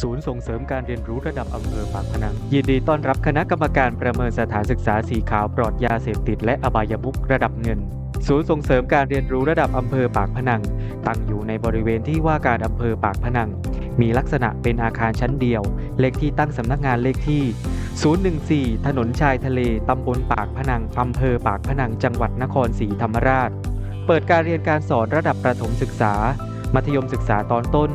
ศูนย์ส่งเสริมการเรียนรู้ระดับอำเภอปากพนัง ยินดีต้อนรับคณะกรรมการประเมินสถานศึกษาสีขาวปลอดยาเสพติดและอบายมุขระดับเงิน ศูนย์ส่งเสริมการเรียนรู้ระดับอำเภอปากพนัง ตั้งอยู่ในบริเวณที่ว่าการอำเภอปากพนัง มีลักษณะเป็นอาคารชั้นเดียว เลขที่ตั้งสำนักงานเลขที่ 014 ถนนชายทะเล ตำบลปากพนัง อำเภอปากพนัง จังหวัดนครศรีธรรมราช เปิดการเรียนการสอนระดับประถมศึกษา มัธยมศึกษาตอนต้น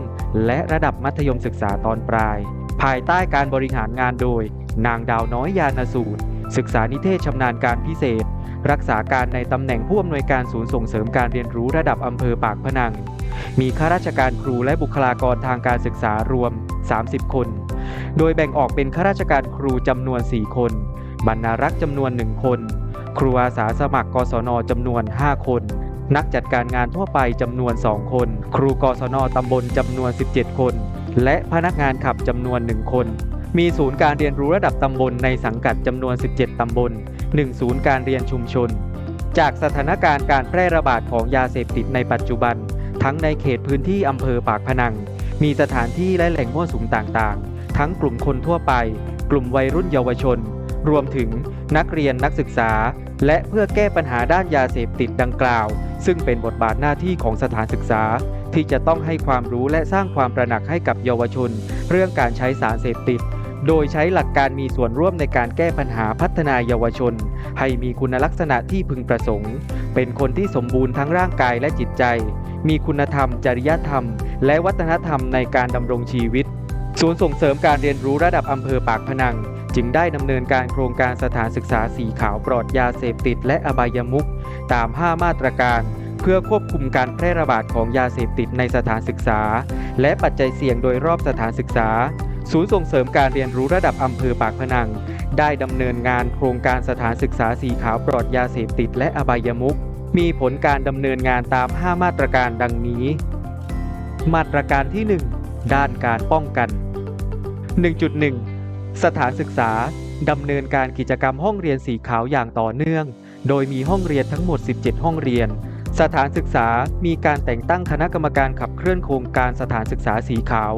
และระดับมัธยมศึกษาตอนปลาย ภายใต้การบริหารงานโดย นางดาวน้อยยานสูตร ศึกษานิเทศชำนาญการพิเศษ รักษาการในตำแหน่งผู้อำนวยการศูนย์ส่งเสริมการเรียนรู้ระดับอำเภอปากพนัง มีข้าราชการครูและบุคลากรทางการศึกษารวม 30 คน โดยแบ่งออกเป็นข้าราชการครูจำนวน 4 คน บรรณารักษ์จำนวน 1 คน ครูอาสาสมัครกศนจำนวน 5 คน นักจัดการงานทั่วไปจำนวน 2 คน ครูกศนตำบลจำนวน 17 คน และพนักงานขับจำนวน 1 คน มีศูนย์การเรียนรู้ระดับตำบลในสังกัดจำนวน 17 ตำบล 1 ศูนย์การเรียนชุมชน จากสถานการณ์การแพร่ระบาดของยาเสพติดในปัจจุบัน ทั้งในเขตพื้นที่อำเภอปากพนัง มีสถานที่และแหล่งมั่วสุมต่างๆ ทั้งกลุ่มคนทั่วไป กลุ่มวัยรุ่นเยาวชน รวมถึงนักเรียนนักศึกษา และเพื่อแก้ปัญหาด้านยาเสพติดดังกล่าว ซึ่งเป็นบทบาทหน้าที่ของสถานศึกษา ที่จะต้องให้ความรู้และสร้างความประหนักให้กับเยาวชน เรื่องการใช้สารเสพติด โดยใช้หลักการมีส่วนร่วมในการแก้ปัญหาพัฒนาเยาวชน ให้มีคุณลักษณะที่พึงประสงค์ เป็นคนที่สมบูรณ์ทั้งร่างกายและจิตใจ มีคุณธรรม จริยธรรม และวัฒนธรรมในการดำรงชีวิต ศูนย์ส่งเสริมการเรียนรู้ระดับอำเภอปากพนัง จึงได้ดำเนินการโครงการสถานศึกษาสีขาวปลอดยาเสพติดและอบายมุขตาม 5 มาตรการ เพื่อควบคุมการแพร่ระบาดของยาเสพติดในสถานศึกษา และปัจจัยเสี่ยงโดยรอบสถานศึกษา ศูนย์ส่งเสริมการเรียนรู้ระดับอำเภอปากพนัง ได้ดำเนินงานโครงการสถานศึกษาสีขาวปลอดยาเสพติดและอบายมุขมีผลการดำเนินงานตาม 5 มาตรการดังนี้ มาตรการที่ 1 ด้านการป้องกัน 1.1 สถานศึกษาดำเนินการกิจกรรมห้องเรียนสีขาวอย่างต่อเนื่อง โดยมีห้องเรียนทั้งหมด 17 ห้องเรียน สถานศึกษามีการแต่งตั้งคณะกรรมการขับเคลื่อนโครงการสถานศึกษาสีขาว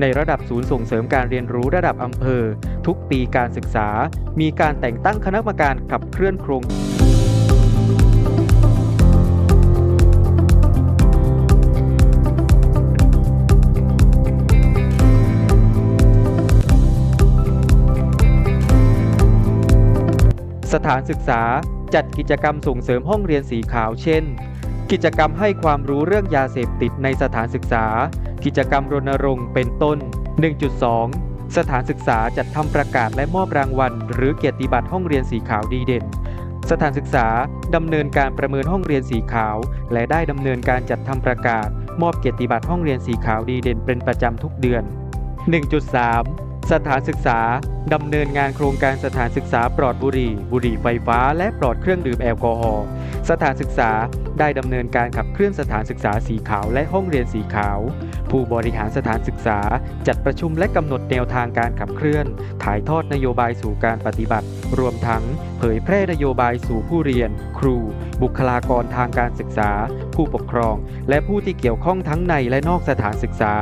ในระดับศูนย์ส่งเสริมการเรียนรู้ระดับอำเภอ ทุกปีการศึกษา มีการแต่งตั้งคณะกรรมการขับเคลื่อนโครงการ สถานศึกษาจัดกิจกรรมส่งเสริมห้องเรียนสีขาวเช่น กิจกรรมให้ความรู้เรื่องยาเสพติดในสถานศึกษา กิจกรรมรณรงค์เป็นต้น 1.2 สถานศึกษาจัดทำประกาศและมอบรางวัล หรือเกียรติบัตรห้องเรียนสีขาวดีเด่น สถานศึกษาดำเนินการประเมินห้องเรียนสีขาว และได้ดำเนินการจัดทำประกาศ มอบเกียรติบัตรห้องเรียนสีขาวดีเด่นเป็นประจำทุกเดือน 1.3 สถานศึกษา ดำเนินงานโครงการสถานศึกษาปลอดบุหรี่ บุหรี่ไฟฟ้า และปลอดเครื่องดื่มแอลกอฮอล์ สถานศึกษาได้ดำเนินการขับเคลื่อนสถานศึกษาสีขาวและห้องเรียนสีขาว ผู้บริหารสถานศึกษา จัดประชุมและกำหนดแนวทางการขับเคลื่อน ถ่ายทอดนโยบายสู่การปฏิบัติ รวมทั้ง เผยแพร่นโยบายสู่ผู้เรียน ครู บุคลากรทางการศึกษา ผู้ปกครอง และผู้ที่เกี่ยวข้องทั้งในและนอกสถานศึกษา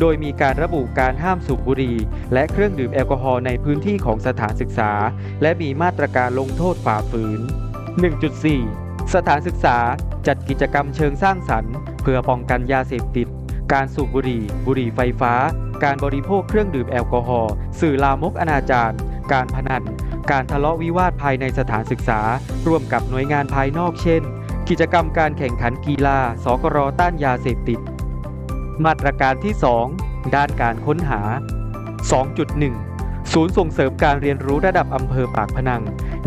โดยมีการระบุการห้ามสูบบุหรี่และเครื่องดื่มแอลกอฮอล์ในพื้นที่ของสถานศึกษา และมีมาตรการลงโทษฝ่าฝืน 1.4 สถานศึกษาจัดกิจกรรมเชิงสร้างสรรค์ เพื่อป้องกันยาเสพติด การสูบบุหรี่ บุหรี่ไฟฟ้า การบริโภคเครื่องดื่มแอลกอฮอล์สื่อลามกอนาจารการพนัน การทะเลาะวิวาทภายในสถานศึกษา ร่วมกับหน่วยงานภายนอกเช่น กิจกรรมการแข่งขันกีฬา สกรต้านยาเสพติด มาตรการที่ 2 ด้านการค้นหา 2.1 ศูนย์ส่งเสริมการเรียนรู้ระดับอำเภอปากพนัง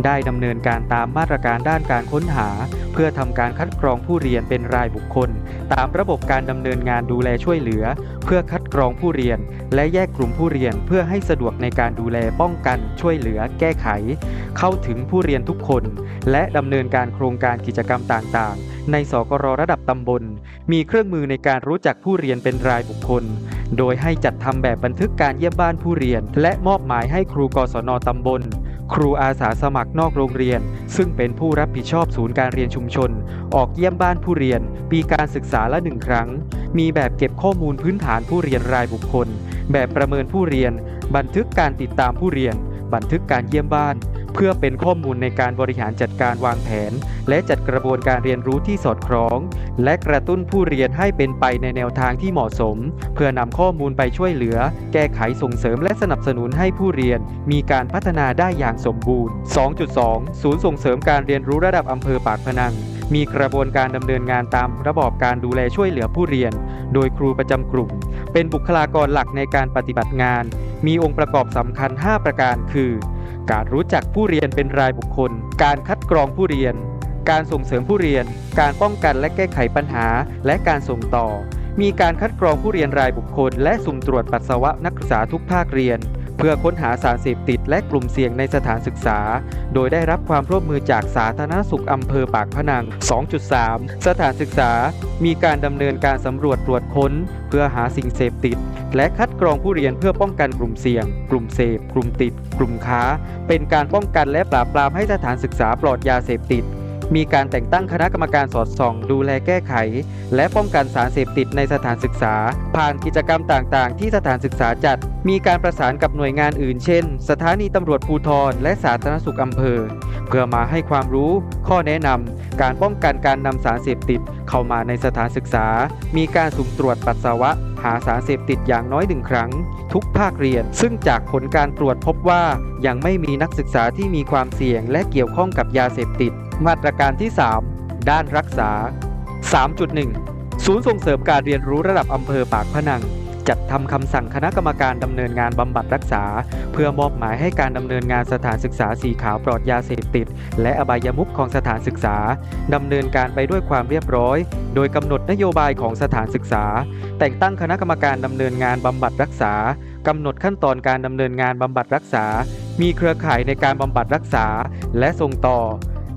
ได้ดำเนินการตามมาตรการด้านการค้นหา เพื่อทำการคัดกรองผู้เรียนเป็นรายบุคคล ตามระบบการดำเนินงานดูแลช่วยเหลือ เพื่อคัดกรองผู้เรียน และแยกกลุ่มผู้เรียนเพื่อให้สะดวกในการดูแลป้องกันช่วยเหลือ แก้ไข เข้าถึงผู้เรียนทุกคน และดำเนินการโครงการกิจกรรมต่างๆ ในสกรระดับตำบล มีเครื่องมือในการรู้จักผู้เรียนเป็นรายบุคคล โดยให้จัดทำแบบบันทึกการเยี่ยมบ้านผู้เรียน และมอบหมายให้ครูกศนตำบล ครูอาสาสมัครนอกโรงเรียน ซึ่งเป็นผู้รับผิดชอบศูนย์การเรียนชุมชน ออกเยี่ยมบ้านผู้เรียน ปีการศึกษาละหนึ่งครั้ง มีแบบเก็บข้อมูลพื้นฐานผู้เรียนรายบุคคล แบบประเมินผู้เรียน บันทึกการติดตามผู้เรียน บันทึกการเยี่ยมบ้าน เพื่อเป็นข้อมูลในการบริหารจัดการวางแผน และจัดกระบวนการเรียนรู้ที่สอดคล้อง และกระตุ้นผู้เรียนให้เป็นไปในแนวทางที่เหมาะสม เพื่อนำข้อมูลไปช่วยเหลือ แก้ไขส่งเสริมและสนับสนุนให้ผู้เรียน มีการพัฒนาได้อย่างสมบูรณ์ 2.2 ศูนย์ส่งเสริมการเรียนรู้ระดับอำเภอปากพนัง มีกระบวนการดำเนินงานตามระบอบการดูแลช่วยเหลือผู้เรียน โดยครูประจำกลุ่ม เป็นบุคลากรหลักในการปฏิบัติงาน มีองค์ประกอบสำคัญ 5 ประการคือ การรู้จักผู้เรียนเป็นรายบุคคล การคัดกรองผู้เรียน การส่งเสริมผู้เรียน การป้องกันและแก้ไขปัญหา และการส่งต่อ มีการคัดกรองผู้เรียนรายบุคคล และสุ่มตรวจปัสสาวะนักศึกษาทุกภาคเรียน เพื่อค้นหาสารเสพติดและกลุ่มเสี่ยงในสถานศึกษา โดยได้รับความร่วมมือจากสาธารณสุขอำเภอปากพนัง 2.3 สถานศึกษา มีการดำเนินการสำรวจตรวจค้น เพื่อหาสิ่งเสพติด และคัดกรองผู้เรียนเพื่อป้องกันกลุ่มเสี่ยง กลุ่มเสพ กลุ่มติด กลุ่มค้า เป็นการป้องกันและปราบปรามให้สถานศึกษาปลอดยาเสพติด มีการแต่งตั้งคณะกรรมการสอดส่อง ดูแลแก้ไข และป้องกันสารเสพติดในสถานศึกษา ผ่านกิจกรรมต่างๆ ที่สถานศึกษาจัด มีการประสานกับหน่วยงานอื่น เช่น สถานีตำรวจภูธรและสาธารณสุขอำเภอ เพื่อมาให้ความรู้ ข้อแนะนำการป้องกันการนำสารเสพติด เข้ามาในสถานศึกษา มีการสุ่มตรวจปัสสาวะาสารเสพติดอย่างน้อยหนึ่งครั้ง ทุกภาคเรียน ซึ่งจากผลการตรวจพบว่ายังไม่มีนักศึกษาที่มีความเสี่ยงและเกี่ยวข้องกับยาเสพติด มาตรการที่ 3 ด้านรักษา 3.1 ศูนย์ส่งเสริมการเรียนรู้ระดับอำเภอปากพนัง จัดทำคำสั่งคณะกรรมการดำเนินงานบำบัดรักษา เพื่อมอบหมายให้การดำเนินงานสถานศึกษาสีขาวปลอดยาเสพติด และอบายมุขของสถานศึกษาดำเนินการไปด้วยความเรียบร้อย โดยกำหนดนโยบายของสถานศึกษา แต่งตั้งคณะกรรมการดำเนินงานบำบัดรักษากำหนดขั้นตอนการดำเนินงานบำบัดรักษา มีเครือข่ายในการบำบัดรักษา และส่งต่อ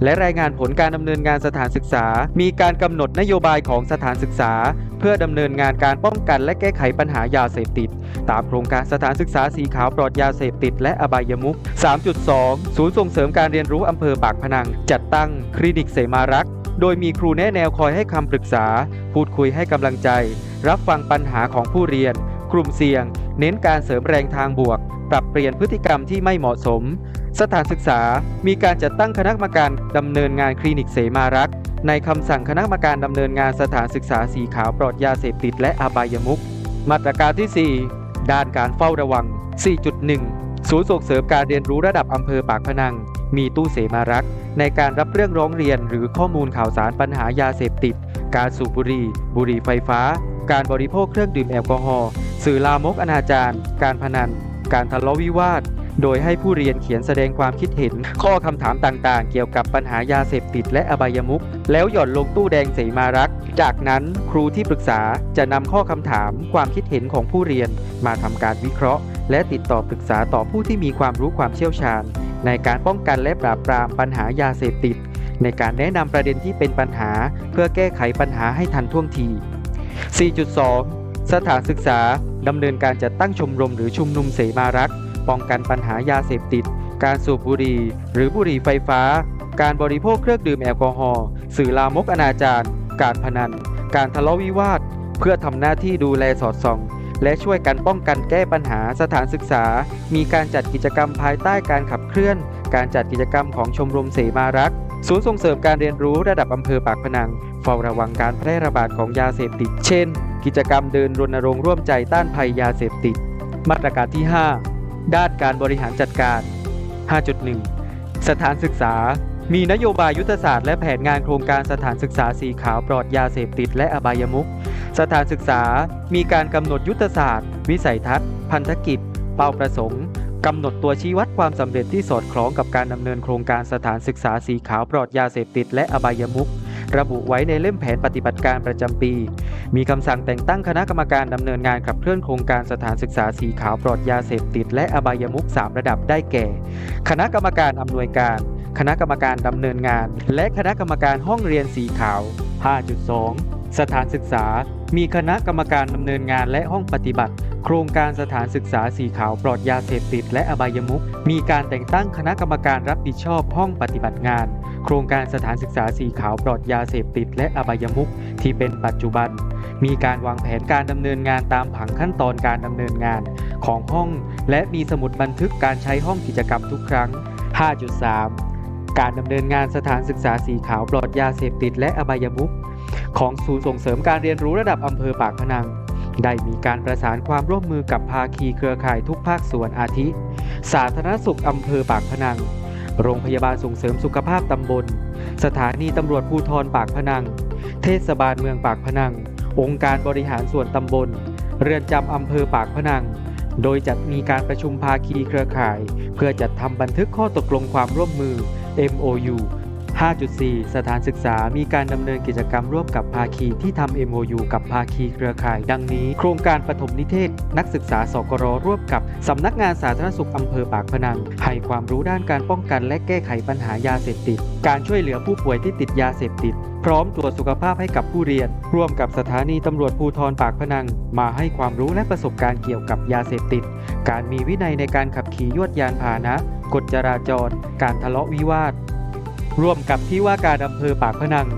และรายงานผลการดำเนินงานสถานศึกษา มีการกำหนดนโยบายของสถานศึกษา เพื่อดำเนินงานการป้องกันและแก้ไขปัญหายาเสพติด ตามโครงการสถานศึกษาสีขาวปลอดยาเสพติดและอบายมุข 3.2 ศูนย์ส่งเสริมการเรียนรู้อำเภอปากพนัง จัดตั้งคลินิกเสมารักษ์โดยมีครูแนะแนวคอยให้คำปรึกษา พูดคุยให้กำลังใจ รับฟังปัญหาของผู้เรียน กลุ่มเสี่ยง เน้นการเสริมแรงทางบวก ปรับเปลี่ยนพฤติกรรมที่ไม่เหมาะสม สถานศึกษา มีการจัดตั้งคณะกรรมการดำเนินงานคลินิกเสมารักษ์ในคำสั่งคณะกรรมการดำเนินงานสถานศึกษาสีขาวปลอดยาเสพติดและอบายมุขมาตรการที่ 4 ด้านการเฝ้าระวัง 4.1 ศูนย์ส่งเสริมการเรียนรู้ระดับอำเภอปากพนัง มีตู้เสมารักษ์ในการรับเรื่องร้องเรียนหรือข้อมูลข่าวสารปัญหายาเสพติด การสูบบุหรี่ บุหรี่ไฟฟ้า การบริโภคเครื่องดื่มแอลกอฮอล์ สื่อลามกอนาจารการพนัน การทะเลาะวิวาท โดยให้ผู้เรียนเขียนแสดงความคิดเห็น ข้อคำถามต่างๆ เกี่ยวกับปัญหายาเสพติดและอบายมุขแล้วหย่อนลงตู้แดงเสมารัก จากนั้นครูที่ปรึกษาจะนำข้อคำถามความคิดเห็นของผู้เรียน มาทำการวิเคราะห์ และติดต่อปรึกษาต่อผู้ที่มีความรู้ความเชี่ยวชาญ ในการป้องกันและปราบปรามปัญหายาเสพติด ในการแนะนำประเด็นที่เป็นปัญหา เพื่อแก้ไขปัญหาให้ทันท่วงที 4.2 สถานศึกษา ดำเนินการจัดตั้งชมรมหรือชุมนุมเสมารักษ์ป้องกันปัญหายาเสพติด การสูบบุหรี่หรือบุหรี่ไฟฟ้า การบริโภคเครื่องดื่มแอลกอฮอล์สื่อลามกอนาจารการพนัน การทะเลาะวิวาท เพื่อทำหน้าที่ดูแลสอดส่อง และช่วยกันป้องกันแก้ปัญหาสถานศึกษา มีการจัดกิจกรรมภายใต้การขับเคลื่อน การจัดกิจกรรมของชมรมเสมารักษ์ศูนย์ส่งเสริมการเรียนรู้ระดับอำเภอปากพนังเฝ้าระวังการแพร่ระบาดของยาเสพติดเช่น กิจกรรมเดินรณรงค์ร่วมใจต้านภัยยาเสพติด มาตรการที่ 5 ด้านการบริหารจัดการ 5.1 สถานศึกษา มีนโยบายยุทธศาสตร์และแผนงานโครงการสถานศึกษาสีขาวปลอดยาเสพติดและอบายมุข สถานศึกษา มีการกำหนดยุทธศาสตร์ วิสัยทัศน์ พันธกิจ เป้าประสงค์กำหนดตัวชี้วัดความสำเร็จที่สอดคล้องกับการดำเนินโครงการสถานศึกษาสีขาวปลอดยาเสพติดและอบายมุขระบุไว้ในเล่มแผนปฏิบัติการประจำปี มีคำสั่งแต่งตั้งคณะกรรมการดำเนินงานขับเคลื่อนโครงการสถานศึกษาสีขาวปลอดยาเสพติด และอบายมุข3ระดับได้แก่ คณะกรรมการอำนวยการ คณะกรรมการดำเนินงาน และคณะกรรมการห้องเรียนสีขาว 5.2 สถานศึกษา มีคณะกรรมการดำเนินงานและห้องปฏิบัติ โครงการสถานศึกษาสีขาวปลอดยาเสพติด และอบายมุขมีการแต่งตั้งคณะกรรมการรับผิดชอบห้องปฏิบัติงาน โครงการสถานศึกษาสีขาวปลอดยาเสพติด และอบายมุขที่เป็นปัจจุบัน มีการวางแผนการดำเนินงานตามผังขั้นตอนการดำเนินงานของห้อง และมีสมุดบันทึกการใช้ห้องกิจกรรมทุกครั้ง 5.3 การดำเนินงานสถานศึกษาสีขาวปลอดยาเสพติดและอบายมุขของศูนย์ส่งเสริมการเรียนรู้ระดับอำเภอปากพนัง ได้มีการประสานความร่วมมือกับภาคีเครือข่ายทุกภาคส่วนอาทิ สาธารณสุขอำเภอปากพนัง โรงพยาบาลส่งเสริมสุขภาพตำบล สถานีตำรวจภูธรปากพนัง เทศบาลเมืองปากพนัง องค์การบริหารส่วนตำบล เรือนจำอำเภอปากพนัง โดยจัดมีการประชุมภาคีเครือข่าย เพื่อจัดทำบันทึกข้อตกลงความร่วมมือ MOU 5.4 สถานศึกษามีการดำเนินกิจกรรมร่วมกับภาคีที่ทำ MOU กับภาคีเครือข่าย ดังนี้ โครงการปฐมนิเทศ นักศึกษาสกรร่วมกับสำนักงานสาธารณสุขอำเภอปากพนัง ให้ความรู้ด้านการป้องกันและแก้ไขปัญหายาเสพติด การช่วยเหลือผู้ป่วยที่ติดยาเสพติด พร้อมตรวจสุขภาพให้กับผู้เรียน ร่วมกับสถานีตำรวจภูธรปากพนัง มาให้ความรู้และประสบการณ์เกี่ยวกับยาเสพติด การมีวินัยในการขับขี่ยวดยานพาหนะกฎจราจร การทะเลาะวิวาท ร่วมกับที่ว่าการอำเภอปากพนัง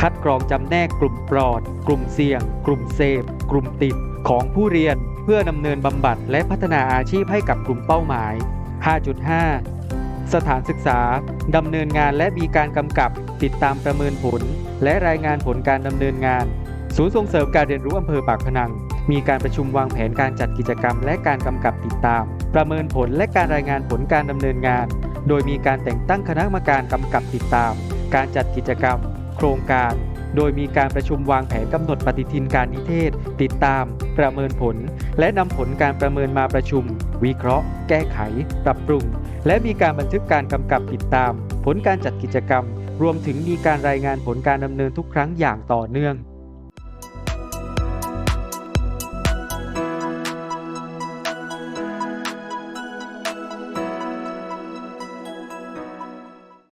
คัดกรองจำแนกกลุ่มปลอด กลุ่มเสี่ยง กลุ่มเสพ กลุ่มติด ของผู้เรียน เพื่อดำเนินบำบัดและพัฒนาอาชีพให้กับกลุ่มเป้าหมาย 5.5 สถานศึกษาดำเนินงานและมีการกำกับ ติดตามประเมินผล และรายงานผลการดำเนินงาน ศูนย์ส่งเสริมการเรียนรู้อำเภอปากพนัง มีการประชุมวางแผนการจัดกิจกรรม และการกำกับติดตาม ประเมินผลและการรายงานผลการดำเนินงาน โดยมีการแต่งตั้งคณะกรรมการกำกับติดตาม การจัดกิจกรรม โครงการ โดยมีการประชุมวางแผนกำหนดปฏิทินการนิเทศ ติดตาม ประเมินผล และนำผลการประเมินมาประชุม วิเคราะห์ แก้ไข ปรับปรุง และมีการบันทึกการกำกับติดตาม ผลการจัดกิจกรรม รวมถึงมีการรายงานผลการดำเนินทุกครั้งอย่างต่อเนื่อง